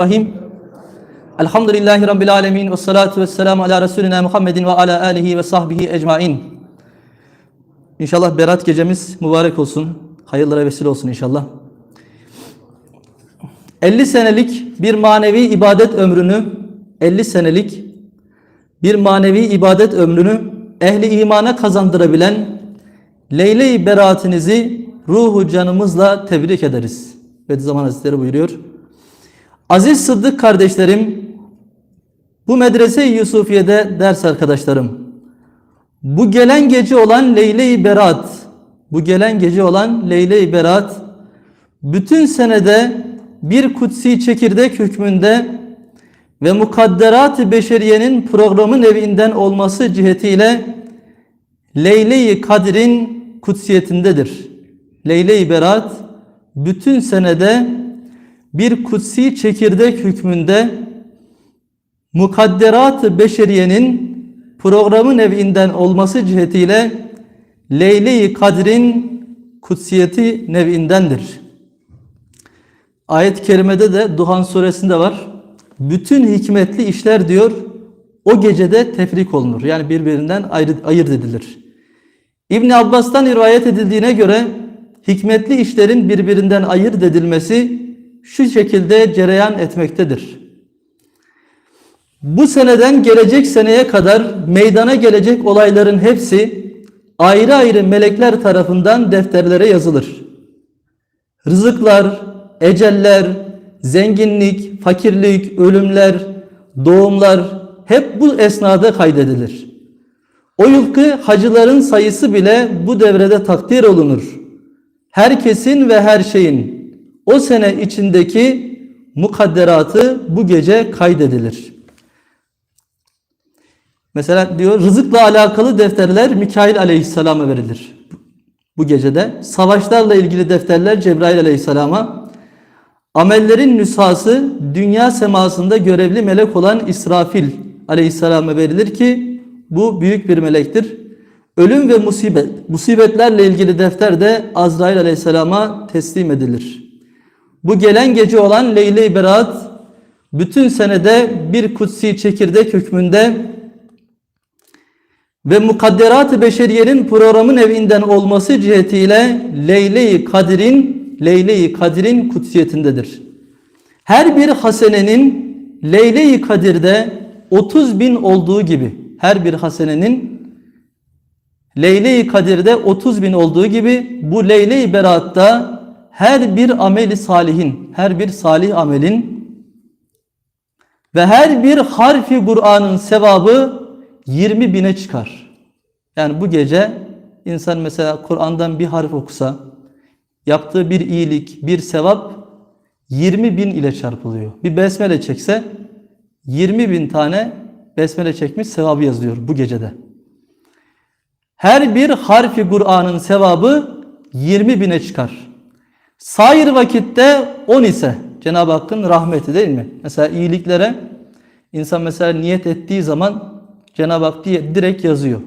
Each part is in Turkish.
Rahim. Elhamdülillahi Rabbil alemin ve salatu ve selamu ala Resulina Muhammedin ve ala alihi ve sahbihi ecmain. İnşallah berat gecemiz mübarek olsun. Hayırlara vesile olsun inşallah. 50 senelik bir manevi ibadet ömrünü 50 senelik bir manevi ibadet ömrünü ehli imana kazandırabilen Leyle-i beraatinizi ruhu canımızla tebrik ederiz. Bediüzzaman Hazretleri buyuruyor. Aziz Sıddık kardeşlerim, bu medrese-i Yusufiye'de ders arkadaşlarım, bu gelen gece olan Leyle-i Berat, bu gelen gece olan Leyle-i Berat, bütün senede bir kutsi çekirdek hükmünde ve mukadderat-ı beşeriyenin programın evinden olması cihetiyle Leyle-i Kadir'in kutsiyetindedir. Leyle-i Berat bütün senede bir kutsi çekirdek hükmünde mukadderat-ı beşeriyenin programın evinden olması cihetiyle Leyle-i Kadir'in kutsiyeti nevindendir. Ayet-i kerimede de Duhan suresinde var. Bütün hikmetli işler diyor o gecede tefrik olunur. Yani birbirinden ayrı, ayırt edilir. İbn Abbas'tan rivayet edildiğine göre hikmetli işlerin birbirinden ayırt edilmesi şu şekilde cereyan etmektedir. Bu seneden gelecek seneye kadar meydana gelecek olayların hepsi ayrı ayrı melekler tarafından defterlere yazılır. Rızıklar, eceller, zenginlik, fakirlik, ölümler, doğumlar hep bu esnada kaydedilir. O yılki hacıların sayısı bile bu devrede takdir olunur. Herkesin ve her şeyin o sene içindeki mukadderatı bu gece kaydedilir. Mesela diyor rızıkla alakalı defterler Mikail aleyhisselama verilir. Bu gecede savaşlarla ilgili defterler Cebrail aleyhisselama amellerin nüshası dünya semasında görevli melek olan İsrafil aleyhisselama verilir ki bu büyük bir melektir. Ölüm ve musibet, musibetlerle ilgili defter de Azrail aleyhisselama teslim edilir. Bu gelen gece olan Leyle-i Berat bütün senede bir kutsi çekirdek hükmünde ve mukadderat-ı beşeriyenin programın evinden olması cihetiyle Leyle-i Kadir'in Leyle-i Kadir'in kutsiyetindedir. Her bir hasenenin Leyle-i Kadir'de 30 bin olduğu gibi her bir hasenenin Leyle-i Kadir'de 30 bin olduğu gibi bu Leyle-i Berat'ta her bir ameli salihin, her bir salih amelin ve her bir harfi Kur'an'ın sevabı 20 bine çıkar. Yani bu gece insan mesela Kur'an'dan bir harf okusa, yaptığı bir iyilik, bir sevap 20 bin ile çarpılıyor. Bir besmele çekse 20 bin tane besmele çekmiş sevabı yazıyor bu gecede. Her bir harfi Kur'an'ın sevabı 20 bine çıkar. Sair vakitte 10 ise Cenab-ı Hakk'ın rahmeti değil mi? Mesela iyiliklere insan mesela niyet ettiği zaman Cenab-ı Hak diye direkt yazıyor.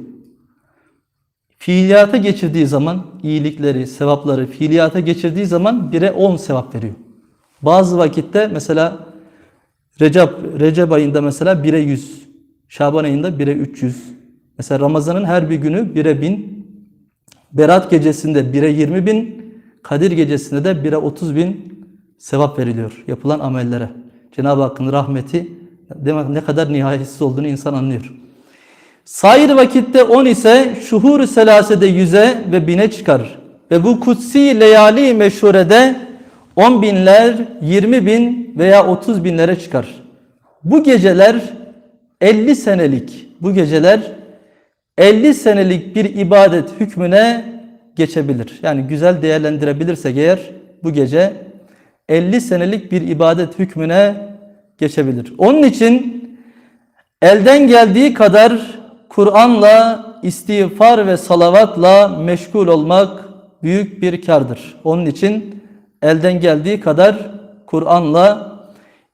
Fiiliyata geçirdiği zaman iyilikleri, sevapları fiiliyata geçirdiği zaman bire 10 sevap veriyor. Bazı vakitte mesela Recep, Recep ayında mesela 1'e 100, Şaban ayında 1'e 300. Mesela Ramazan'ın her bir günü 1'e 1000, Berat gecesinde 1'e 20 bin, Kadir gecesinde de 1'e 30 bin sevap veriliyor yapılan amellere. Cenab-ı Hakk'ın rahmeti ne kadar nihayetsiz olduğunu insan anlıyor. Sair vakitte 10 ise şuhur selasede yüze ve bine çıkar. Ve bu kutsi leyali meşhurede 10 binler, 20 bin veya 30 binlere çıkar. Bu geceler 50 senelik, bu geceler 50 senelik bir ibadet hükmüne geçebilir. Yani güzel değerlendirebilirsek eğer bu gece 50 senelik bir ibadet hükmüne geçebilir. Onun için elden geldiği kadar Kur'an'la, istiğfar ve salavatla meşgul olmak büyük bir kardır. Onun için elden geldiği kadar Kur'an'la,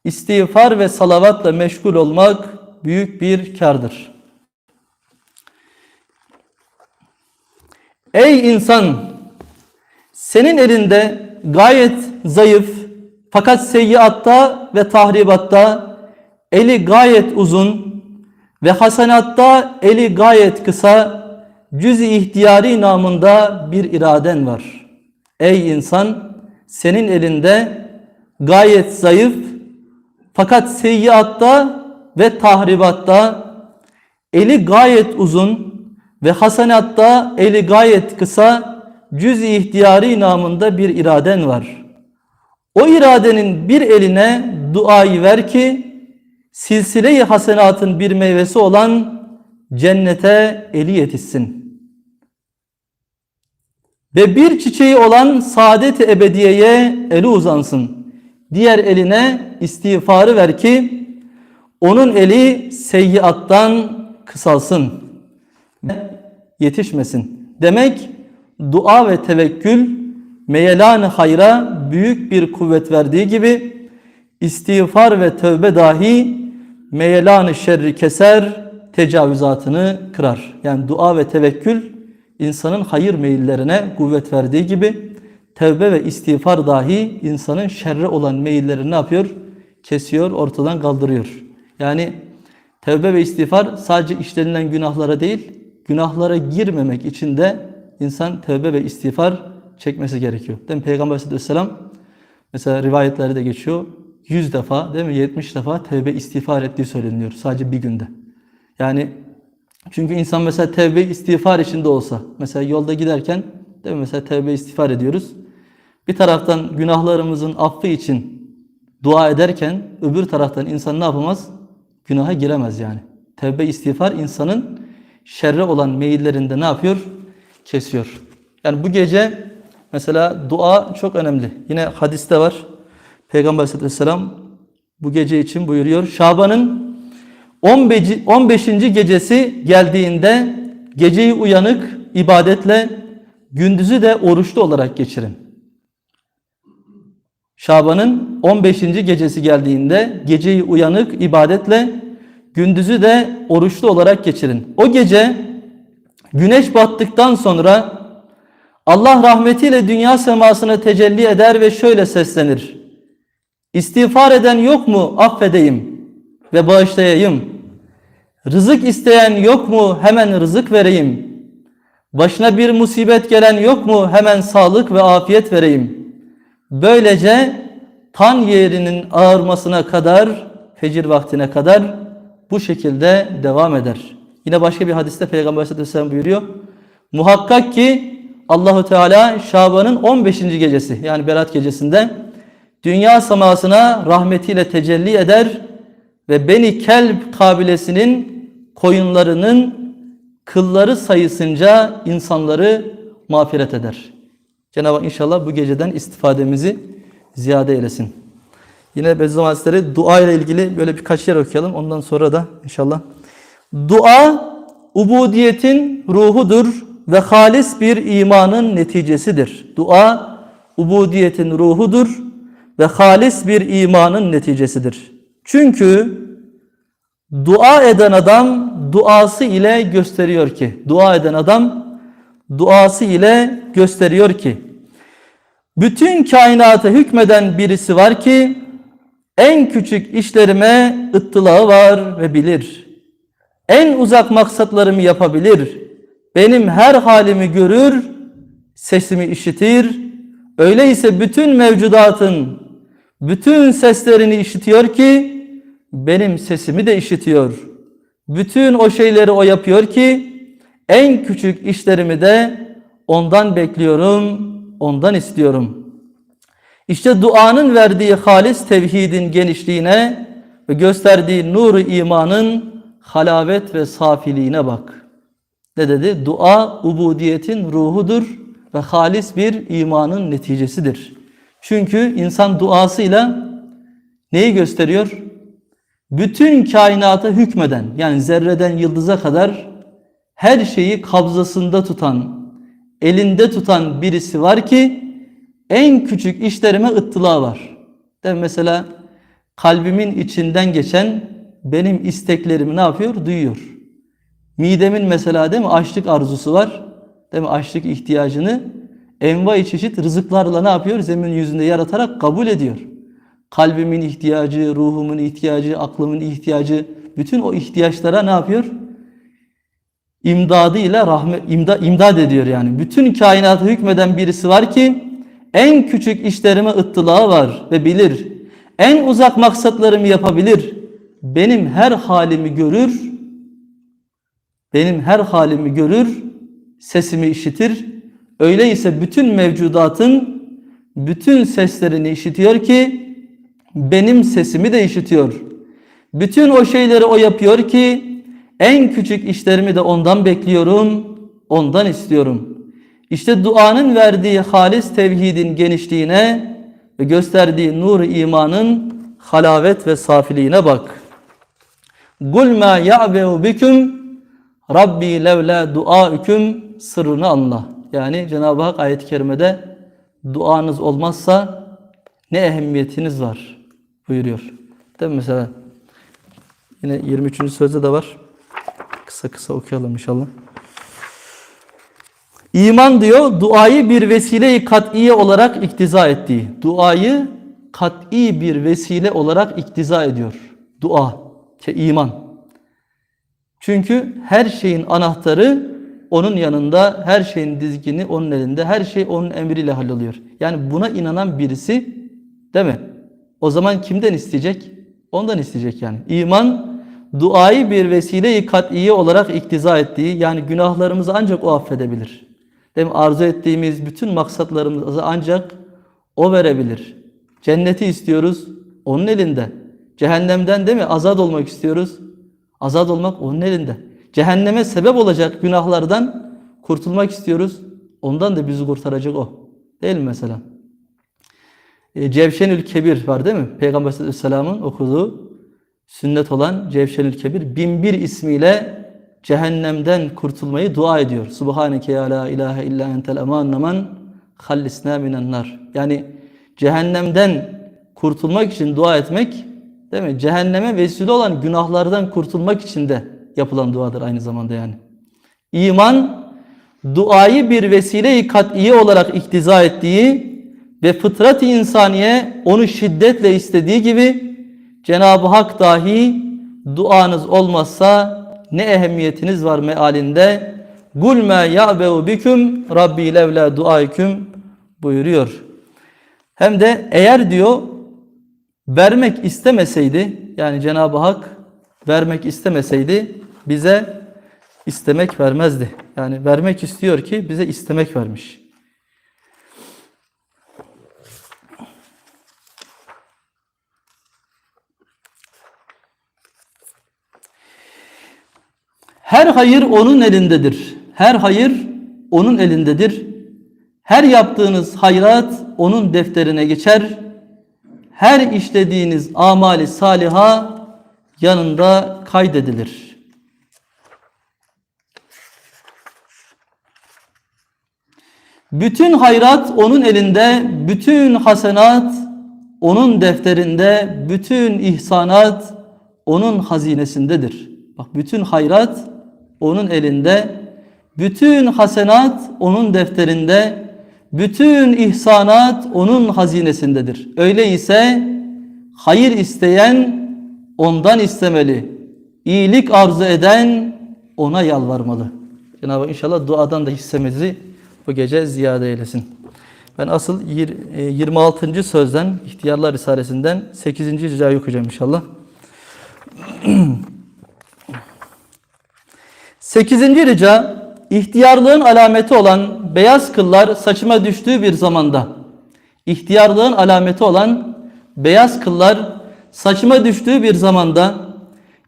istiğfar ve salavatla meşgul olmak büyük bir kardır. Ey insan! Senin elinde gayet zayıf, Fakat seyyiatta ve tahribatta eli gayet uzun ve hasanatta eli gayet kısa cüz-i ihtiyari namında bir iraden var. Ey insan senin elinde gayet zayıf fakat seyyiatta ve tahribatta eli gayet uzun ve hasanatta eli gayet kısa cüz-i ihtiyari namında bir iraden var. O iradenin bir eline duayı ver ki silsile-i hasenatın bir meyvesi olan cennete eli yetişsin. Ve bir çiçeği olan saadet-i ebediyeye eli uzansın. Diğer eline istiğfarı ver ki onun eli seyyiattan kısalsın. Yetişmesin. Demek dua ve tevekkül meyelan hayra büyük bir kuvvet verdiği gibi istiğfar ve tövbe dahi meyelan şerri keser, tecavüzatını kırar. Yani dua ve tevekkül insanın hayır meyillerine kuvvet verdiği gibi tevbe ve istiğfar dahi insanın şerre olan meyillerini ne yapıyor? Kesiyor, ortadan kaldırıyor. Yani tevbe ve istiğfar sadece işlenilen günahlara değil, günahlara girmemek için de insan tevbe ve istiğfar çekmesi gerekiyor. Değil mi? Peygamber Aleyhisselam mesela rivayetlerde de geçiyor. 100 defa değil mi? 70 defa tevbe istiğfar ettiği söyleniyor sadece bir günde. Yani çünkü insan mesela tevbe istiğfar içinde olsa mesela yolda giderken değil mi? Mesela tevbe istiğfar ediyoruz. Bir taraftan günahlarımızın affı için dua ederken öbür taraftan insan ne yapamaz? Günaha giremez yani. Tevbe istiğfar insanın şerre olan meyillerinde ne yapıyor? Kesiyor. Yani bu gece mesela dua çok önemli. Yine hadiste var. Peygamber Aleyhisselam bu gece için buyuruyor. Şaban'ın 15. 15. gecesi geldiğinde geceyi uyanık ibadetle gündüzü de oruçlu olarak geçirin. Şaban'ın 15. gecesi geldiğinde geceyi uyanık ibadetle gündüzü de oruçlu olarak geçirin. O gece güneş battıktan sonra Allah rahmetiyle dünya semasına tecelli eder ve şöyle seslenir. İstiğfar eden yok mu affedeyim ve bağışlayayım. Rızık isteyen yok mu hemen rızık vereyim. Başına bir musibet gelen yok mu hemen sağlık ve afiyet vereyim. Böylece tan yerinin ağırmasına kadar, fecir vaktine kadar bu şekilde devam eder. Yine başka bir hadiste Peygamber Aleyhisselam buyuruyor. Muhakkak ki Allahu Teala Şaban'ın 15. gecesi yani Berat gecesinde dünya semasına rahmetiyle tecelli eder ve Beni Kelb kabilesinin koyunlarının kılları sayısınca insanları mağfiret eder. Cenab-ı Hak inşallah bu geceden istifademizi ziyade eylesin. Yine Bediüzzaman Hazretleri dua ile ilgili böyle birkaç yer okuyalım. Ondan sonra da inşallah. Dua ubudiyetin ruhudur ve halis bir imanın neticesidir. Dua ubudiyetin ruhudur ve halis bir imanın neticesidir. Çünkü dua eden adam duası ile gösteriyor ki, dua eden adam duası ile gösteriyor ki, bütün kainatı hükmeden birisi var ki, en küçük işlerime ıttılağı var ve bilir. En uzak maksatlarımı yapabilir. Benim her halimi görür, sesimi işitir. Öyleyse bütün mevcudatın bütün seslerini işitiyor ki benim sesimi de işitiyor. Bütün o şeyleri o yapıyor ki en küçük işlerimi de ondan bekliyorum, ondan istiyorum. İşte duanın verdiği halis tevhidin genişliğine ve gösterdiği nuru imanın halavet ve safiliğine bak. Ne dedi? Dua ubudiyetin ruhudur ve halis bir imanın neticesidir. Çünkü insan duasıyla neyi gösteriyor? Bütün kainata hükmeden yani zerreden yıldıza kadar her şeyi kabzasında tutan, elinde tutan birisi var ki en küçük işlerime ıttıla var. De mesela kalbimin içinden geçen benim isteklerimi ne yapıyor? Duyuyor. Midemin mesela değil mi açlık arzusu var. Değil mi? Açlık ihtiyacını envai çeşit rızıklarla ne yapıyor? Zemin yüzünde yaratarak kabul ediyor. Kalbimin ihtiyacı, ruhumun ihtiyacı, aklımın ihtiyacı, bütün o ihtiyaçlara ne yapıyor? İmdadıyla rahmet, imda, imdad ediyor yani. Bütün kainata hükmeden birisi var ki en küçük işlerime ıttılağı var ve bilir. En uzak maksatlarımı yapabilir. Benim her halimi görür. Benim her halimi görür. Sesimi işitir. Öyleyse bütün mevcudatın bütün seslerini işitiyor ki benim sesimi de işitiyor. Bütün o şeyleri o yapıyor ki en küçük işlerimi de ondan bekliyorum, ondan istiyorum. İşte duanın verdiği halis tevhidin genişliğine ve gösterdiği nur imanın halavet ve safiliğine bak. Kul ma ya'be'u biküm Rabbi levla duaüküm sırrını anla. Yani Cenab-ı Hak ayet-i kerimede duanız olmazsa ne ehemmiyetiniz var buyuruyor. Değil mi mesela? Yine 23. sözde de var. Kısa kısa okuyalım inşallah. İman diyor duayı bir vesile-i kat'iye olarak iktiza ettiği. Duayı kat'i bir vesile olarak iktiza ediyor. Dua, ke iman. Çünkü her şeyin anahtarı onun yanında, her şeyin dizgini onun elinde, her şey onun emriyle halloluyor. Yani buna inanan birisi değil mi? O zaman kimden isteyecek? Ondan isteyecek yani. İman duayı bir vesile-i kat'iye olarak iktiza ettiği yani günahlarımızı ancak o affedebilir. Mi? Arzu ettiğimiz bütün maksatlarımızı ancak o verebilir. Cenneti istiyoruz onun elinde. Cehennemden değil mi? Azat olmak istiyoruz. Azat olmak onun elinde. Cehenneme sebep olacak günahlardan kurtulmak istiyoruz. Ondan da bizi kurtaracak o. Değil mi mesela? E, Cevşenül Kebir var değil mi? Peygamber Aleyhisselam'ın okuduğu sünnet olan Cevşenül Kebir binbir ismiyle cehennemden kurtulmayı dua ediyor. Subhaneke ya la ilahe illa entel eman naman hallisna minen nar. Yani cehennemden kurtulmak için dua etmek değil mi? Cehenneme vesile olan günahlardan kurtulmak için de yapılan duadır aynı zamanda yani. İman duayı bir vesile-i kat'iye olarak iktiza ettiği ve fıtrat-ı insaniye onu şiddetle istediği gibi Cenab-ı Hak dahi duanız olmazsa ne ehemmiyetiniz var mealinde Gul ma ya'beu biküm Rabbi levla duayküm buyuruyor. Hem de eğer diyor vermek istemeseydi yani Cenab-ı Hak vermek istemeseydi bize istemek vermezdi. Yani vermek istiyor ki bize istemek vermiş. Her hayır onun elindedir. Her hayır onun elindedir. Her yaptığınız hayrat onun defterine geçer. Her işlediğiniz amali saliha yanında kaydedilir. Bütün hayrat onun elinde, bütün hasenat onun defterinde, bütün ihsanat onun hazinesindedir. Bak bütün hayrat onun elinde, bütün hasenat onun defterinde, bütün ihsanat onun hazinesindedir. Öyleyse hayır isteyen ondan istemeli. İyilik arzu eden ona yalvarmalı. Cenab-ı Hak inşallah duadan da hissemizi bu gece ziyade eylesin. Ben asıl 26. sözden, İhtiyarlar Risalesinden 8. ricayı okuyacağım inşallah. Sekizinci rica, ihtiyarlığın alameti olan beyaz kıllar saçıma düştüğü bir zamanda, ihtiyarlığın alameti olan beyaz kıllar saçıma düştüğü bir zamanda,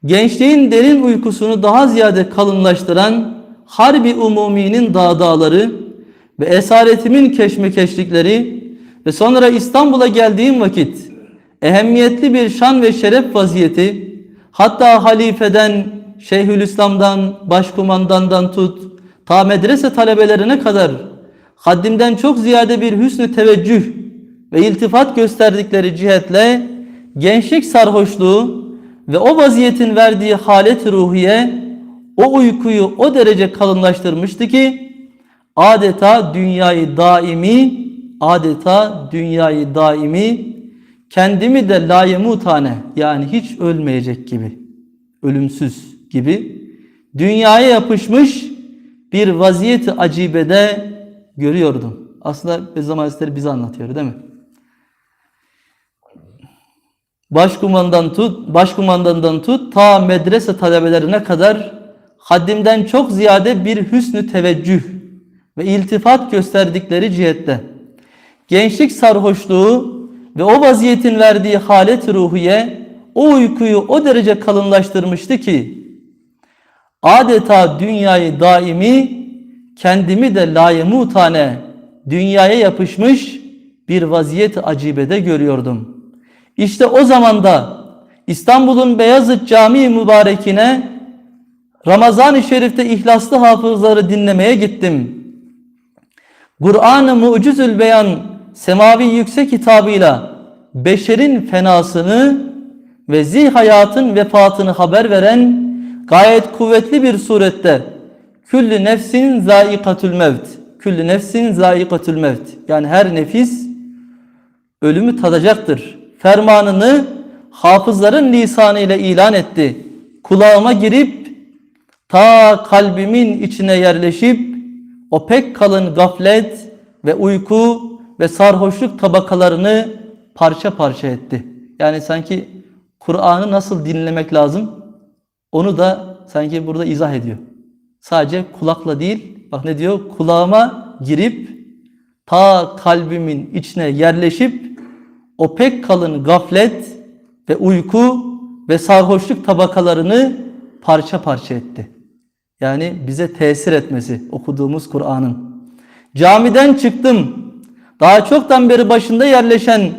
gençliğin derin uykusunu daha ziyade kalınlaştıran harbi umuminin dağdağları ve esaretimin keşmekeşlikleri ve sonra İstanbul'a geldiğim vakit ehemmiyetli bir şan ve şeref vaziyeti, hatta halifeden Şeyhülislam'dan, başkumandandan tut, ta medrese talebelerine kadar haddimden çok ziyade bir hüsnü teveccüh ve iltifat gösterdikleri cihetle gençlik sarhoşluğu ve o vaziyetin verdiği halet ruhiye o uykuyu o derece kalınlaştırmıştı ki adeta dünyayı daimi adeta dünyayı daimi kendimi de layemutane yani hiç ölmeyecek gibi, ölümsüz gibi dünyaya yapışmış bir vaziyeti acibede görüyordum. Aslında Bezzam Hazretleri bize anlatıyor değil mi? Başkumandan tut, başkumandandan tut ta medrese talebelerine kadar haddimden çok ziyade bir hüsnü teveccüh ve iltifat gösterdikleri cihette gençlik sarhoşluğu ve o vaziyetin verdiği halet ruhiye o uykuyu o derece kalınlaştırmıştı ki adeta dünyayı daimi kendimi de layemutane dünyaya yapışmış bir vaziyet acibede görüyordum. İşte o zamanda İstanbul'un Beyazıt Camii Mübarekine Ramazan-ı Şerif'te ihlaslı hafızları dinlemeye gittim. Kur'an-ı Mucizül Beyan semavi yüksek kitabıyla beşerin fenasını ve zih hayatın vefatını haber veren gayet kuvvetli bir surette küllü nefsin zaikatül mevt küllü nefsin zaikatül mevt yani her nefis ölümü tadacaktır. Fermanını hafızların lisanı ile ilan etti. Kulağıma girip ta kalbimin içine yerleşip o pek kalın gaflet ve uyku ve sarhoşluk tabakalarını parça parça etti. Yani sanki Kur'an'ı nasıl dinlemek lazım onu da sanki burada izah ediyor. Sadece kulakla değil bak ne diyor kulağıma girip ta kalbimin içine yerleşip o pek kalın gaflet ve uyku ve sarhoşluk tabakalarını parça parça etti. Yani bize tesir etmesi okuduğumuz Kur'an'ın. Camiden çıktım. Daha çoktan beri başında yerleşen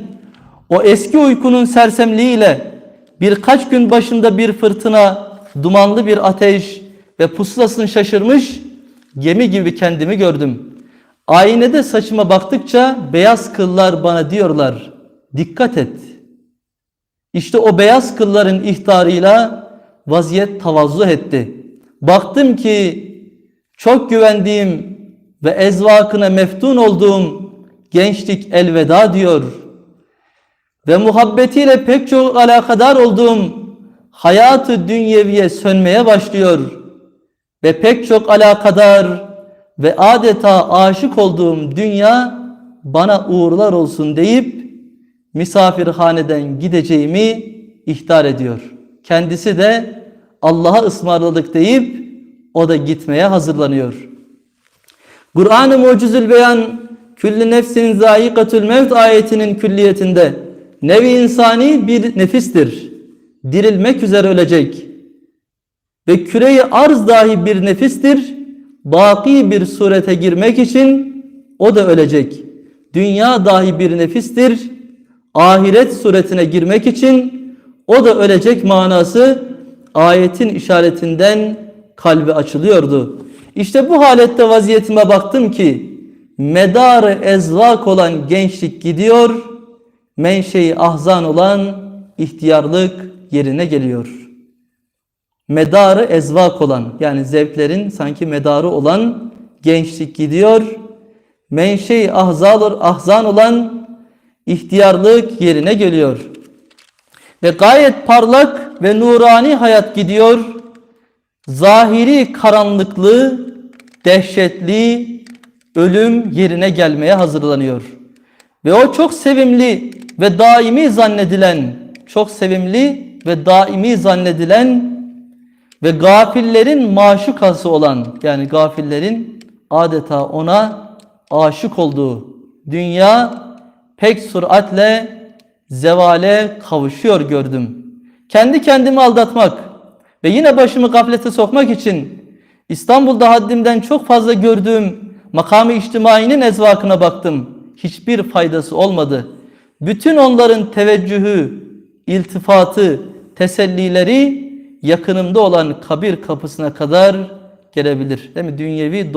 o eski uykunun sersemliğiyle birkaç gün başında bir fırtına, dumanlı bir ateş ve pusulasını şaşırmış gemi gibi kendimi gördüm. Aynede saçıma baktıkça beyaz kıllar bana diyorlar dikkat et. İşte o beyaz kılların ihtarıyla vaziyet tavazzuh etti. Baktım ki çok güvendiğim ve ezvakına meftun olduğum gençlik elveda diyor. Ve muhabbetiyle pek çok alakadar olduğum hayatı dünyeviye sönmeye başlıyor. Ve pek çok alakadar ve adeta aşık olduğum dünya bana uğurlar olsun deyip misafirhaneden gideceğimi ihtar ediyor. Kendisi de Allah'a ısmarladık deyip o da gitmeye hazırlanıyor. Kur'an-ı Mucizül Beyan Küllü nefsin zâikatül mevt ayetinin külliyetinde nevi insani bir nefistir. Dirilmek üzere ölecek. Ve küreyi arz dahi bir nefistir. Baki bir surete girmek için o da ölecek. Dünya dahi bir nefistir. Ahiret suretine girmek için o da ölecek manası ayetin işaretinden kalbi açılıyordu. İşte bu halette vaziyetime baktım ki medarı ezvak olan gençlik gidiyor, menşei ahzan olan ihtiyarlık yerine geliyor. Medarı ezvak olan yani zevklerin sanki medarı olan gençlik gidiyor, menşei ahzalır ahzan olan ihtiyarlık yerine geliyor. Ve gayet parlak ve nurani hayat gidiyor. Zahiri karanlıklı, dehşetli ölüm yerine gelmeye hazırlanıyor. Ve o çok sevimli ve daimi zannedilen, çok sevimli ve daimi zannedilen ve gafillerin maşukası olan yani gafillerin adeta ona aşık olduğu dünya pek süratle zevale kavuşuyor gördüm. Kendi kendimi aldatmak ve yine başımı gaflete sokmak için İstanbul'da haddimden çok fazla gördüğüm makamı içtimainin ezvakına baktım. Hiçbir faydası olmadı. Bütün onların teveccühü, iltifatı, tesellileri yakınımda olan kabir kapısına kadar gelebilir. Değil mi? Dünyevi